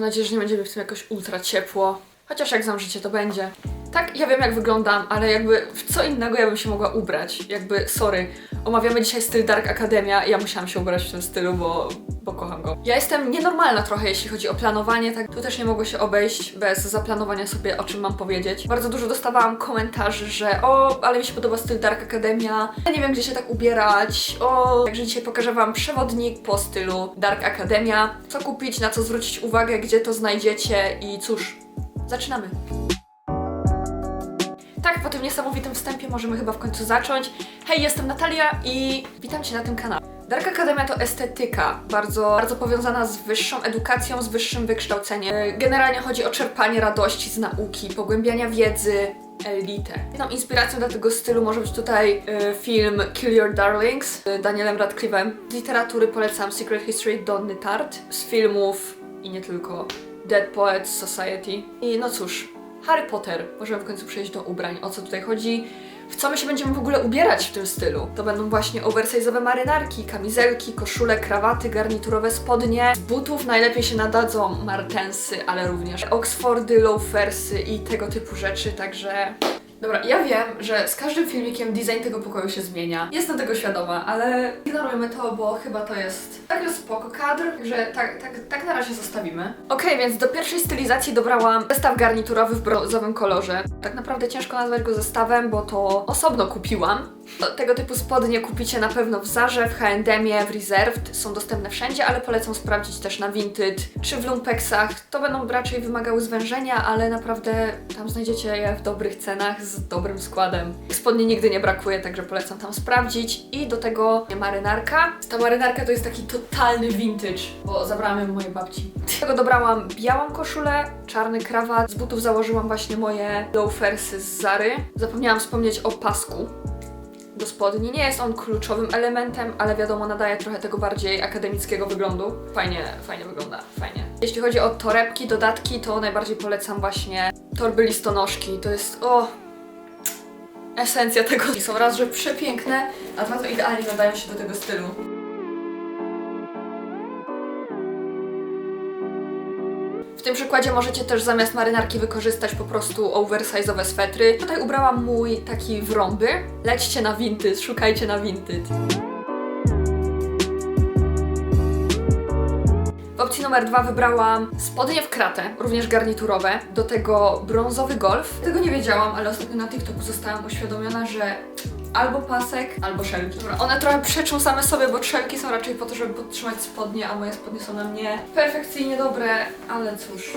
Mam nadzieję, że nie będzie mi w tym jakoś ultra ciepło. Chociaż jak znam to będzie. Tak, ja wiem jak wyglądam, ale jakby w co innego ja bym się mogła ubrać. Jakby, sorry, omawiamy dzisiaj styl Dark Academia i ja musiałam się ubrać w tym stylu, bo, bo kocham go. Ja jestem nienormalna trochę, jeśli chodzi o planowanie, tak tu też nie mogło się obejść bez zaplanowania sobie, o czym mam powiedzieć. Bardzo dużo dostawałam komentarzy, że o, ale mi się podoba styl Dark Academia, ja nie wiem gdzie się tak ubierać, o, także dzisiaj pokażę wam przewodnik po stylu Dark Academia, co kupić, na co zwrócić uwagę, gdzie to znajdziecie i cóż, zaczynamy. Po tym niesamowitym wstępie możemy chyba w końcu zacząć. Hej, jestem Natalia i witam Cię na tym kanale. Dark Academia to estetyka, bardzo, bardzo powiązana z wyższą edukacją, z wyższym wykształceniem. E, Generalnie chodzi o czerpanie radości z nauki, pogłębiania wiedzy, elitę. Jedną inspiracją dla tego stylu może być tutaj e, film Kill Your Darlings z Danielem Radcliffe'em. Z literatury polecam Secret History Donny Tart, z filmów i nie tylko Dead Poets Society. I no cóż, Harry Potter. Możemy w końcu przejść do ubrań. O co tutaj chodzi? W co my się będziemy w ogóle ubierać w tym stylu? To będą właśnie oversize'owe marynarki, kamizelki, koszule, krawaty, garniturowe spodnie. Z butów najlepiej się nadadzą martensy, ale również oxfordy, loafersy i tego typu rzeczy, także... Dobra, ja wiem, że z każdym filmikiem design tego pokoju się zmienia. Jestem tego świadoma, ale ignorujmy to, bo chyba to jest tak spoko kadr, że tak, tak, tak na razie zostawimy. Okej, więc do pierwszej stylizacji dobrałam zestaw garniturowy w brązowym kolorze. Tak naprawdę ciężko nazwać go zestawem, bo to osobno kupiłam. To- Tego typu spodnie kupicie na pewno w Zarze, w H&M-ie, w Reserved. Są dostępne wszędzie, ale polecam sprawdzić też na Vinted czy w Lumpeksach. To będą raczej wymagały zwężenia, ale naprawdę tam znajdziecie je w dobrych cenach z dobrym składem. Spodni nigdy nie brakuje, także polecam tam sprawdzić. I do tego marynarka. Ta marynarka to jest taki totalny vintage, bo zabrałam ją mojej babci. Do tego dobrałam białą koszulę, czarny krawat. Z butów założyłam właśnie moje loafersy z Zary. Zapomniałam wspomnieć o pasku do spodni. Nie jest on kluczowym elementem, ale wiadomo, nadaje trochę tego bardziej akademickiego wyglądu. Fajnie, fajnie wygląda, fajnie. Jeśli chodzi o torebki, dodatki, to najbardziej polecam właśnie torby listonoszki. To jest, o, esencja tego. Są raz, że przepiękne, a dwa to idealnie nadają się do tego stylu. Tym przykładzie możecie też zamiast marynarki wykorzystać po prostu oversize'owe swetry. Tutaj ubrałam mój taki w rąby. Lećcie na Vinted, szukajcie na Vinted. W opcji numer dwa wybrałam spodnie w kratę, również garniturowe, do tego brązowy golf. Tego nie wiedziałam, ale ostatnio na TikToku zostałam uświadomiona, że albo pasek, albo szelki. Dobra, one trochę przeczą same sobie, bo szelki są raczej po to, żeby podtrzymać spodnie, a moje spodnie są na mnie perfekcyjnie dobre, ale cóż.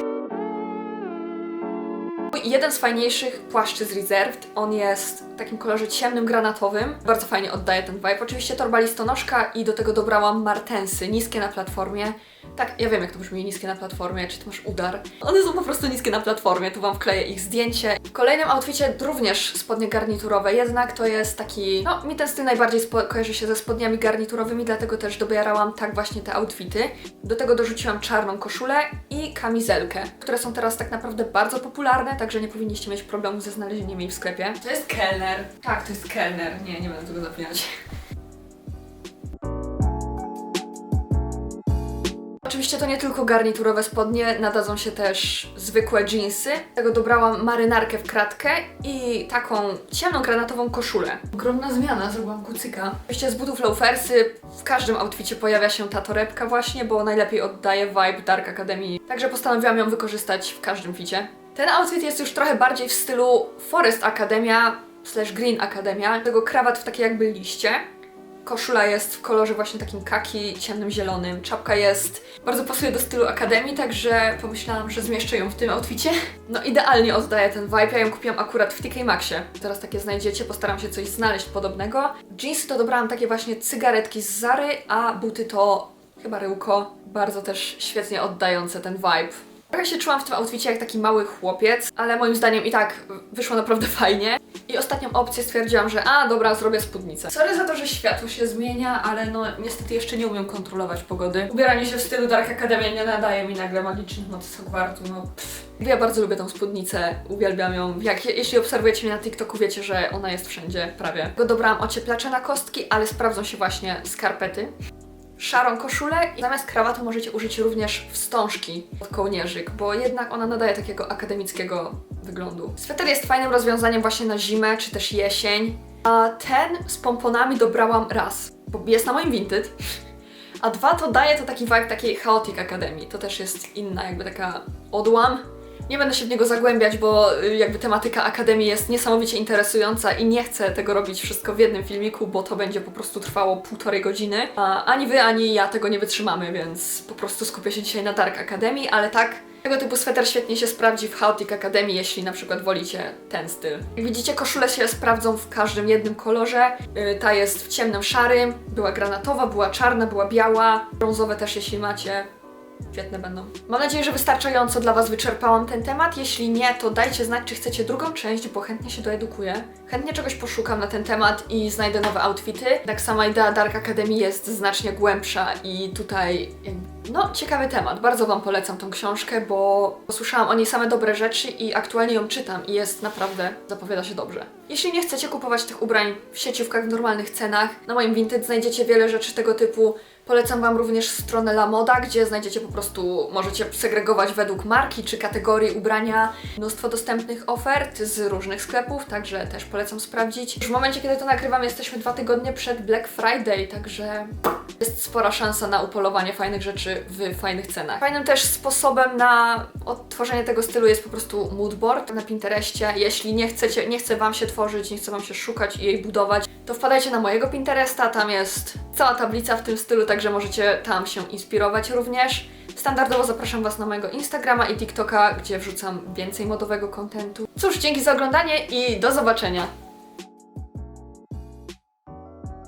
Jeden z fajniejszych płaszczy z Reserved, on jest takim kolorze ciemnym, granatowym. Bardzo fajnie oddaje ten vibe. Oczywiście torba listonoszka i do tego dobrałam martensy, niskie na platformie. Tak, ja wiem jak to brzmi, niskie na platformie, czy ty masz udar. One są po prostu niskie na platformie, tu wam wkleję ich zdjęcie. W kolejnym outficie również spodnie garniturowe, jednak to jest taki, no mi ten styl najbardziej kojarzy się ze spodniami garniturowymi, dlatego też dobierałam tak właśnie te outfity. Do tego dorzuciłam czarną koszulę i kamizelkę, które są teraz tak naprawdę bardzo popularne, także nie powinniście mieć problemu ze znalezieniem jej w sklepie. To jest kelner. Tak, to jest kelner. Nie, nie będę tego zapinać. Oczywiście to nie tylko garniturowe spodnie, nadadzą się też zwykłe jeansy. Tego dobrałam marynarkę w kratkę i taką ciemną granatową koszulę. Ogromna zmiana, zrobiłam kucyka. Oczywiście z butów loafersy w każdym outficie pojawia się ta torebka właśnie, bo najlepiej oddaje vibe Dark Academy. Także postanowiłam ją wykorzystać w każdym ficie. Ten outfit jest już trochę bardziej w stylu Forest Academia slash Green Academia. Tego krawat w takie jakby liście. Koszula jest w kolorze właśnie takim kaki, ciemnym zielonym. Czapka jest, bardzo pasuje do stylu akademii, także pomyślałam, że zmieszczę ją w tym outficie. No idealnie oddaje ten vibe, ja ją kupiłam akurat w TK Maxie. Teraz takie znajdziecie, postaram się coś znaleźć podobnego. Jeansy to dobrałam takie właśnie cygaretki z Zary, a buty to chyba Ryłko. Bardzo też świetnie oddające ten vibe. Trochę się czułam w tym outficie jak taki mały chłopiec, ale moim zdaniem i tak wyszło naprawdę fajnie. I ostatnią opcję stwierdziłam, że a dobra, zrobię spódnicę. Sorry za to, że światło się zmienia, ale no niestety jeszcze nie umiem kontrolować pogody. Ubieranie się w stylu Dark Academia nie nadaje mi nagle magicznych mocy Hogwartu, no pff. Ja bardzo lubię tą spódnicę, uwielbiam ją. Jak, jeśli obserwujecie mnie na TikToku, wiecie, że ona jest wszędzie prawie. Go dobrałam ocieplacze na kostki, ale sprawdzą się właśnie skarpety. Szarą koszulę i zamiast krawatu możecie użyć również wstążki od kołnierzyk, bo jednak ona nadaje takiego akademickiego wyglądu. Sweter jest fajnym rozwiązaniem właśnie na zimę czy też jesień, a ten z pomponami dobrałam raz, bo jest na moim Vinted. A dwa to daje to taki vibe takiej Chaotic Academy. To też jest inna jakby taka odłam. Nie będę się w niego zagłębiać, bo y, jakby tematyka Akademii jest niesamowicie interesująca i nie chcę tego robić wszystko w jednym filmiku, bo to będzie po prostu trwało półtorej godziny. A ani wy, ani ja tego nie wytrzymamy, więc po prostu skupię się dzisiaj na Dark Academy, ale tak, tego typu sweter świetnie się sprawdzi w Chaotic Academy, jeśli na przykład wolicie ten styl. Jak widzicie, koszule się sprawdzą w każdym jednym kolorze. Yy, Ta jest w ciemnym szarym, była granatowa, była czarna, była biała, brązowe też jeśli macie. Świetne będą. Mam nadzieję, że wystarczająco dla Was wyczerpałam ten temat. Jeśli nie, to dajcie znać, czy chcecie drugą część, bo chętnie się doedukuję. Chętnie czegoś poszukam na ten temat i znajdę nowe outfity. Tak sama idea Dark Academy jest znacznie głębsza i tutaj no, ciekawy temat. Bardzo Wam polecam tą książkę, bo posłyszałam o niej same dobre rzeczy i aktualnie ją czytam i jest naprawdę, zapowiada się dobrze. Jeśli nie chcecie kupować tych ubrań w sieciówkach w normalnych cenach, na moim Vinted znajdziecie wiele rzeczy tego typu. Polecam Wam również stronę La Moda, gdzie znajdziecie po prostu, możecie segregować według marki czy kategorii ubrania mnóstwo dostępnych ofert z różnych sklepów, także też polecam sprawdzić. Już w momencie, kiedy to nagrywam, jesteśmy dwa tygodnie przed Black Friday, także jest spora szansa na upolowanie fajnych rzeczy w fajnych cenach. Fajnym też sposobem na odtworzenie tego stylu jest po prostu moodboard na Pinterestie. Jeśli nie chcecie, nie chce Wam się tworzyć, nie chce Wam się szukać i jej budować, to wpadajcie na mojego Pinteresta, tam jest cała tablica w tym stylu, także możecie tam się inspirować również. Standardowo zapraszam Was na mojego Instagrama i TikToka, gdzie wrzucam więcej modowego kontentu. Cóż, dzięki za oglądanie i do zobaczenia!